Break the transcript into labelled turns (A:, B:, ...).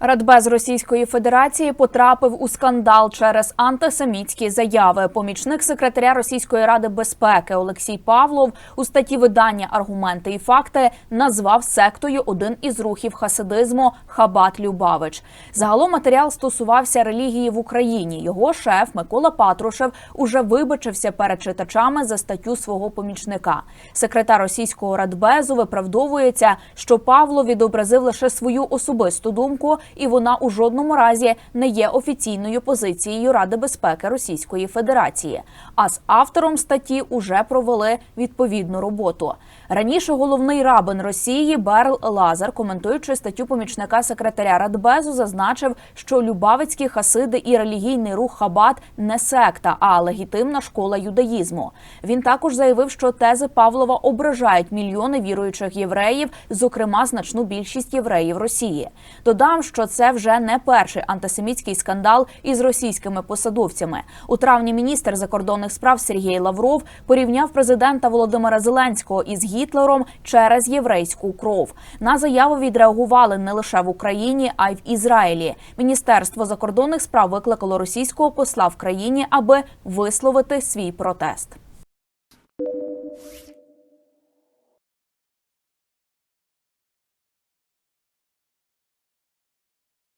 A: Радбез Російської Федерації потрапив у скандал через антисемітські заяви. Помічник секретаря Російської ради безпеки Олексій Павлов у статті видання Аргументи і факти назвав сектою один із рухів хасидизму Хабат Любавич. Загалом матеріал стосувався релігії в Україні. Його шеф Микола Патрушев уже вибачився перед читачами за статтю свого помічника. Секретар російського радбезу виправдовується, що Павло відобразив лише свою особисту думку і вона у жодному разі не є офіційною позицією Ради безпеки Російської Федерації. А з автором статті уже провели відповідну роботу. Раніше головний рабин Росії Берл Лазар, коментуючи статтю помічника секретаря Радбезу, зазначив, що Любавицькі хасиди і релігійний рух Хабат не секта, а легітимна школа юдаїзму. Він також заявив, що тези Павлова ображають мільйони віруючих євреїв, зокрема значну більшість євреїв Росії. Додам, що це вже не перший антисемітський скандал із російськими посадовцями. У травні міністр закордонних справ Сергій Лавров порівняв президента Володимира Зеленського із Гітлером через єврейську кров. На заяву відреагували не лише в Україні, а й в Ізраїлі. Міністерство закордонних справ викликало російського посла в країні, аби висловити свій протест.